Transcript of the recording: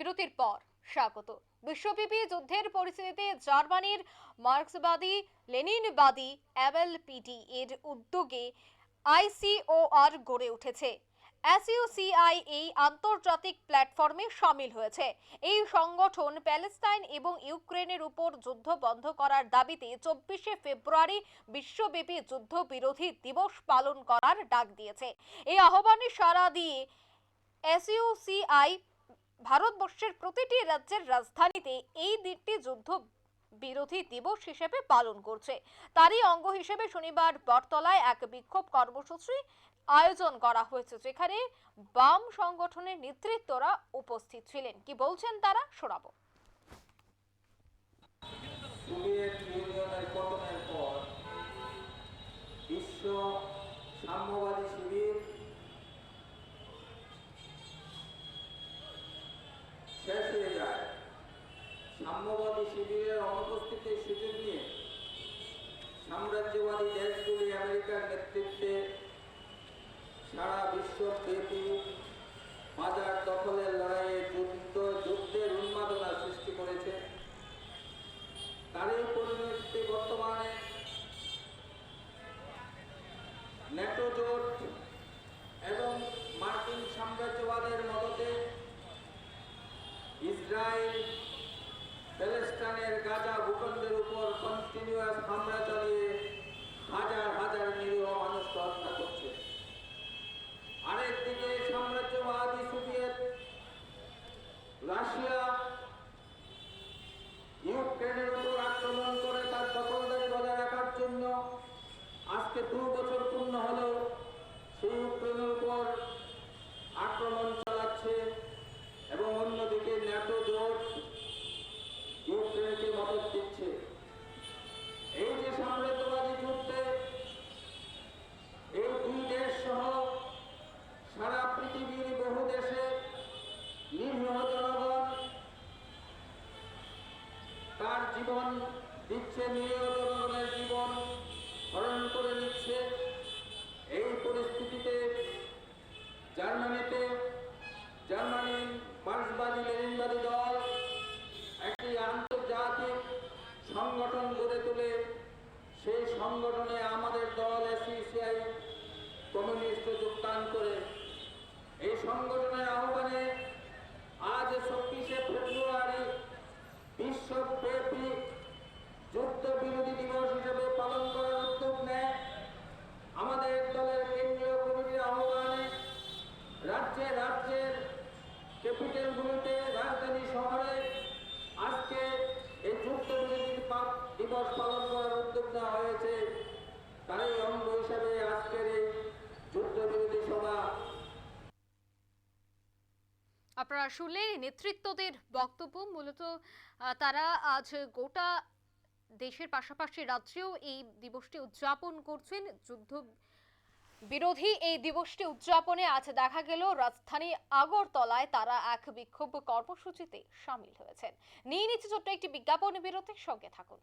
বিরতির পর স্বাগত। বিশ্বব্যাপী যুদ্ধের পরিস্থিতিতে জার্মানির মার্ক্সবাদী, লেনিনবাদী এমএলপিডি এর উদ্যোগে আইসিওআর গড়ে উঠেছে। এসইউসিআই এই আন্তর্জাতিক প্ল্যাটফর্মে সামিল হয়েছে। এই সংগঠন প্যালেস্তাইন এবং ইউক্রেনের উপর যুদ্ধ বন্ধ করার দাবিতে চব্বিশে ফেব্রুয়ারি বিশ্বব্যাপী যুদ্ধ বিরোধী দিবস পালন করার ডাক দিয়েছে। এই আহ্বানে সাড়া দিয়ে এসইউসিআই ভারতবর্ষের প্রতিটি রাজ্যের রাজধানীতে এই দিনটি যুদ্ধ বিরোধী দিবস হিসেবে পালন করছে। তারই অঙ্গ হিসেবে শনিবার বটতলায় এক বিক্ষোভ কর্মসূচি আয়োজন করা হয়েছে, যেখানে বাম সংগঠনের নেতৃত্বরা উপস্থিত ছিলেন। কি বলছেন তারা? শোনাবো। সাম্যবাদী শিবির সাম্যবাদী শিবিরের অনুপস্থিতির সুযোগ নিয়ে সাম্রাজ্যবাদী দেশগুলি মদত দিচ্ছে এই যে সাম্রাজ্যবাদী যুদ্ধে এই দুই দেশ সহ সারা পৃথিবীর বহু দেশে নিরীহ জনগণ তার জীবন দিচ্ছে নিরীহ সংগঠনে আমাদের দল এসিসিআই কমিউনিস্ট যোগদান করে এই সংগঠনের আহ্বানে আজ চব্বিশে ফেব্রুয়ারি বিশ্বব্যাপী যুদ্ধ বিরোধী দিবস হিসেবে পালন করার উদ্যোগ নেয় আমাদের দলের কেন্দ্রীয় কমিটির আহ্বানে রাজ্যে রাজ্যের ক্যাপিটালগুলিতে রাজধানী শহরে আজকে এই যুদ্ধ বিরোধী পা- দিবস পালন করার উদ্যোগ নেওয়া হয়েছে তারই অঙ্গ হিসাবে আজকের এই সভা। আপনারা শুনলেন নেতৃত্বদের বক্তব্য। মূলত তারা আজ গোটা দেশের পাশাপাশি রাজ্যেও এই দিবসটি উদযাপন করছেন। যুদ্ধ বিরোধী এই দিবসটি উদযাপনে আজ দেখা গেল, রাজধানী আগরতলায় তারা এক বিক্ষোভ কর্মসূচিতে সামিল হয়েছেন। নিয়ে নিচ্ছে ছোট্ট একটি বিজ্ঞাপন বিরতির সঙ্গে থাকুন।